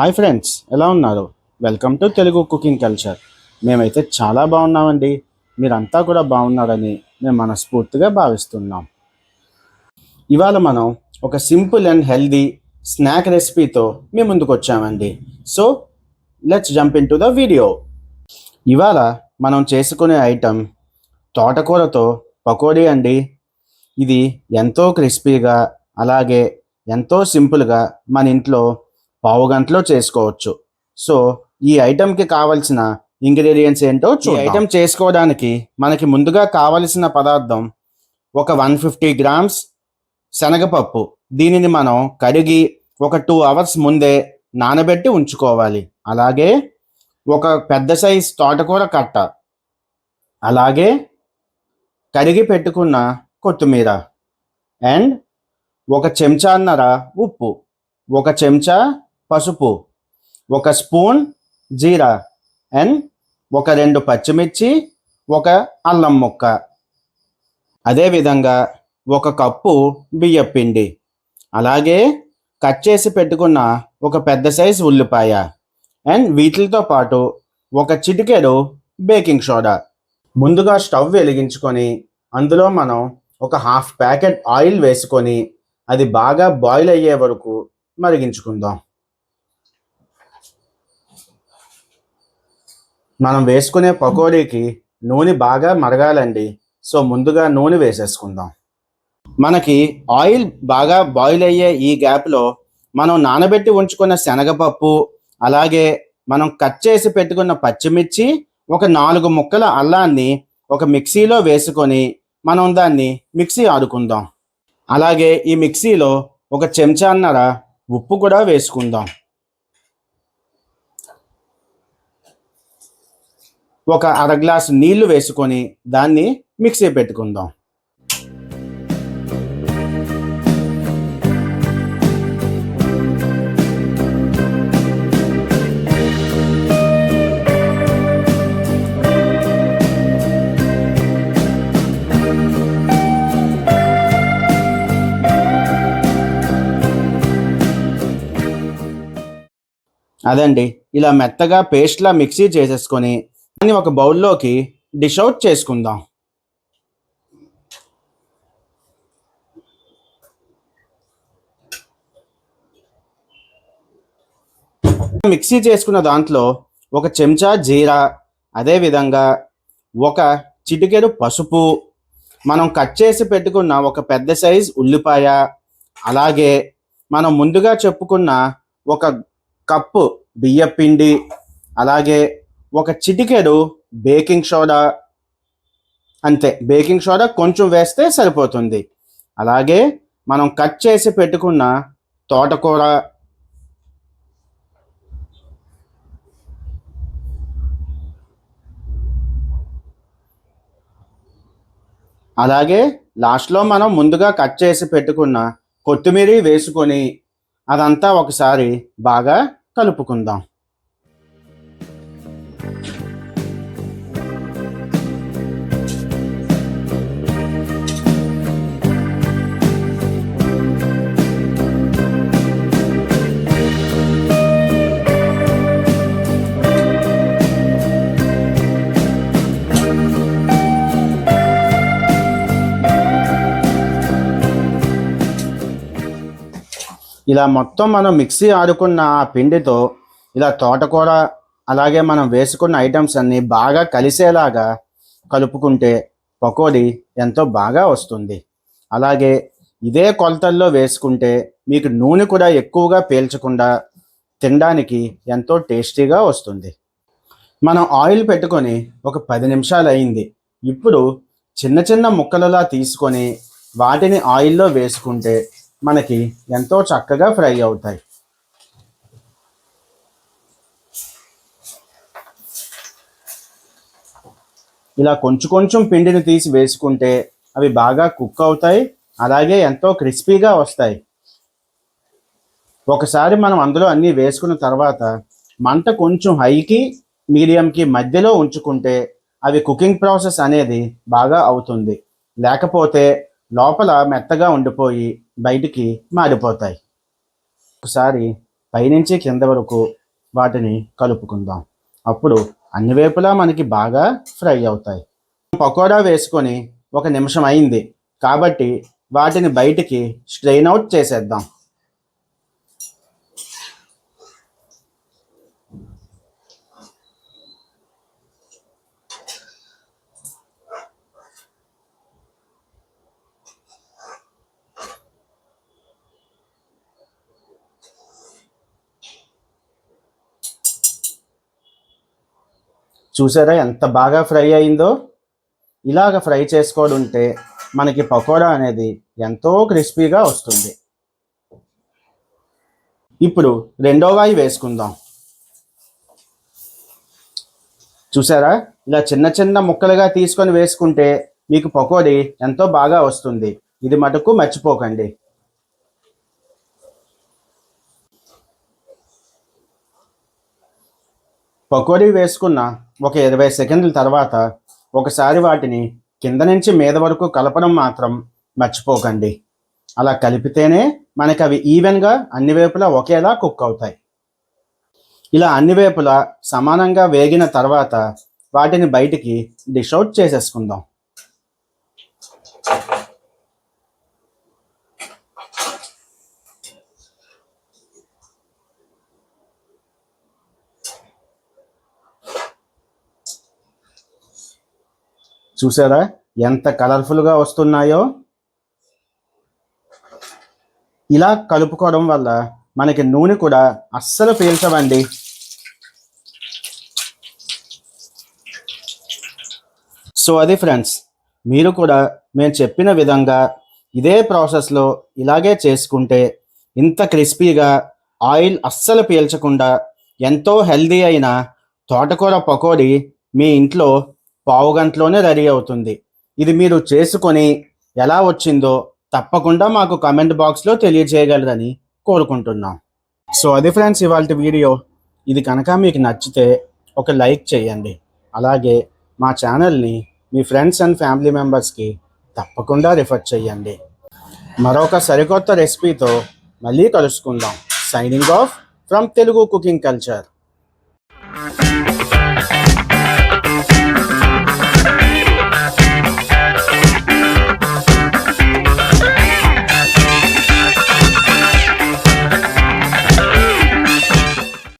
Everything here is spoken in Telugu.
హాయ్ ఫ్రెండ్స్ ఎలా ఉన్నారు? Welcome to Telugu cooking culture. మేమైతే చాలా బాగున్నామండి. మీరంతా కూడా బాగున్నారని మేము మనస్ఫూర్తిగా భావిస్తున్నాం. ఇవాళ మనం ఒక సింపుల్ అండ్ హెల్దీ స్నాక్ రెసిపీతో మీ ముందుకు వచ్చామండి. So let's jump into the video ఇవాళ మనం చేసుకునే ఐటెం తోటకూరతో పకోడీ అండి. ఇది ఎంతో క్రిస్పీగా అలాగే ఎంతో సింపుల్గా మన ఇంట్లో పావు గంటలో చేసుకోవచ్చు. సో ఈ ఐటెంకి కావలసిన ఇంగ్రీడియంట్స్ ఏంటో ఈ ఐటెం చేసుకోవడానికి మనకి ముందుగా కావలసిన పదార్థం ఒక వన్ ఫిఫ్టీ గ్రామ్స్ శనగపప్పు. దీనిని మనం కడిగి ఒక టూ అవర్స్ ముందే నానబెట్టి ఉంచుకోవాలి. అలాగే ఒక పెద్ద సైజ్ తోటకూర కట్ట. అలాగే కడిగి పెట్టుకున్న కొత్తిమీర. అండ్ ఒక చెంచాన్నర ఉప్పు. ఒక చెంచా పసుపు ఒక స్పూన్ జీరా అండ్ ఒక రెండు పచ్చిమిర్చి ఒక అల్లం ముక్క. అదేవిధంగా ఒక కప్పు బియ్యపిండి అలాగే కట్ చేసి పెట్టుకున్న ఒక పెద్ద సైజు ఉల్లిపాయ. అండ్ వీటితో పాటు ఒక చిటికెడు బేకింగ్ సోడా. ముందుగా స్టవ్ వెలిగించుకొని అందులో మనం ఒక హాఫ్ ప్యాకెట్ ఆయిల్ వేసుకొని అది బాగా బాయిల్ అయ్యే వరకు మరిగించుకుందాం. మనం వేసుకునే పకోడీకి నూనె బాగా మరగాలండి. సో ముందుగా నూనె వేసేసుకుందాం. మనకి ఆయిల్ బాగా బాయిల్ అయ్యే ఈ గ్యాప్లో మనం నానబెట్టి ఉంచుకున్న శనగపప్పు అలాగే మనం కట్ చేసి పెట్టుకున్న పచ్చిమిర్చి ఒక నాలుగు ముక్కల అల్లాన్ని ఒక మిక్సీలో వేసుకొని మనం దాన్ని మిక్సీ ఆడుకుందాం. అలాగే ఈ మిక్సీలో ఒక చెంచాన్నర ఉప్పు కూడా వేసుకుందాం. ఒక అర గ్లాసు నీళ్ళు వేసుకొని దాన్ని మిక్సీ పెట్టుకుందాం. అదండి ఇలా మెత్తగా పేస్ట్లా మిక్సీ చేసేసుకొని దాన్ని ఒక బౌల్లోకి డిష్ అవుట్ చేసుకుందాం. మిక్సీ చేసుకున్న దాంట్లో ఒక చెంచా జీరా అదేవిధంగా ఒక చిటికెడు పసుపు మనం కట్ చేసి పెట్టుకున్న ఒక పెద్ద సైజ్ ఉల్లిపాయ అలాగే మనం ముందుగా చెప్పుకున్న ఒక కప్పు బియ్యపిండి అలాగే ఒక చిటికెడు బేకింగ్ సోడా అంతే. బేకింగ్ సోడా కొంచెం వేస్తే సరిపోతుంది. అలాగే మనం కట్ చేసి పెట్టుకున్న తోటకూర అలాగే లాస్ట్లో మనం ముందుగా కట్ చేసి పెట్టుకున్న కొత్తిమీర వేసుకొని అదంతా ఒకసారి బాగా కలుపుకుందాం. ఇలా మొత్తం మనం మిక్సీ ఆడుకున్న ఆ పిండితో ఇలా తోటకూర అలాగే మనం వేసుకున్న ఐటమ్స్ అన్నీ బాగా కలిసేలాగా కలుపుకుంటే పకోడీ ఎంతో బాగా వస్తుంది. అలాగే ఇదే కొలతల్లో వేసుకుంటే మీకు నూనె కూడా ఎక్కువగా పీల్చకుండా తినడానికి ఎంతో టేస్టీగా వస్తుంది. మనం ఆయిల్ పెట్టుకొని ఒక పది నిమిషాలు అయింది ఇప్పుడు చిన్న చిన్న ముక్కలలా తీసుకొని వాటిని ఆయిల్లో వేసుకుంటే మనకి ఎంతో చక్కగా ఫ్రై అవుతాయి. ఇలా కొంచెం కొంచెం పిండిని తీసి వేసుకుంటే అవి బాగా కుక్ అవుతాయి అలాగే ఎంతో క్రిస్పీగా వస్తాయి. ఒకసారి మనం అందులో అన్నీ వేసుకున్న తర్వాత మంట కొంచెం హైకి మీడియంకి మధ్యలో ఉంచుకుంటే అవి కుకింగ్ ప్రాసెస్ అనేది బాగా అవుతుంది. లేకపోతే లోపల మెత్తగా ఉండిపోయి బయటికి మారిపోతాయి ఒకసారి పైనుంచి కింద వరకు వాటిని కలుపుకుందాం. అప్పుడు అన్ని వైపులా మనకి బాగా ఫ్రై అవుతాయి. పకోడా వేసుకొని ఒక నిమిషం అయింది. కాబట్టి వాటిని బయటికి స్ట్రెయిన్ అవుట్ చేసేద్దాం. చూసారా ఎంత బాగా ఫ్రై అయిందో? ఇలాగ ఫ్రై చేసుకోవడం ఉంటే మనకి పకోడా అనేది ఎంతో క్రిస్పీగా వస్తుంది. ఇప్పుడు రెండో వాయి వేసుకుందాం. చూసారా? ఇలా చిన్న చిన్న ముక్కలుగా తీసుకొని వేసుకుంటే మీకు పకోడీ ఎంతో బాగా వస్తుంది. ఇది మటుకు మర్చిపోకండి. పకోడీ వేసుకున్న ఒక ఇరవై సెకండ్ల తర్వాత ఒకసారి వాటిని కింద నుంచి మీద వరకు కలపడం మాత్రం మర్చిపోకండి. అలా కలిపితేనే మనకి అవి ఈవెన్గా అన్ని వైపులా ఒకేలా కుక్ అవుతాయి. ఇలా అన్ని వైపులా సమానంగా వేగిన తర్వాత వాటిని బయటికి డిష్ అవుట్ చేసేసుకుందాం. చూసారా? ఎంత కలర్ఫుల్గా వస్తున్నాయో? ఇలా కలుపుకోవడం వల్ల మనకి నూనె కూడా అస్సలు పీల్చవండి. సో అది ఫ్రెండ్స్ మీరు కూడా మేము చెప్పిన విధంగా ఇదే ప్రాసెస్లో ఇలాగే చేసుకుంటే ఇంత క్రిస్పీగా ఆయిల్ అస్సలు పీల్చకుండా ఎంతో హెల్దీ అయిన తోటకూర పకోడీ మీ ఇంట్లో పావు గంటలోనే రెడీ అవుతుంది. ఇది మీరు చేసుకొని ఎలా వచ్చిందో తప్పకుండా మాకు కమెంట్ బాక్స్లో తెలియజేయగలరని కోరుకుంటున్నాం. సో అది ఫ్రెండ్స్ ఇవాళ వీడియో. ఇది కనుక మీకు నచ్చితే ఒక లైక్ చేయండి. అలాగే మా ఛానల్ని మీ ఫ్రెండ్స్ అండ్ ఫ్యామిలీ మెంబర్స్కి తప్పకుండా రిఫర్ చేయండి. మరొక సరికొత్త రెసిపీతో మళ్ళీ కలుసుకుందాం. Signing off from Telugu cooking culture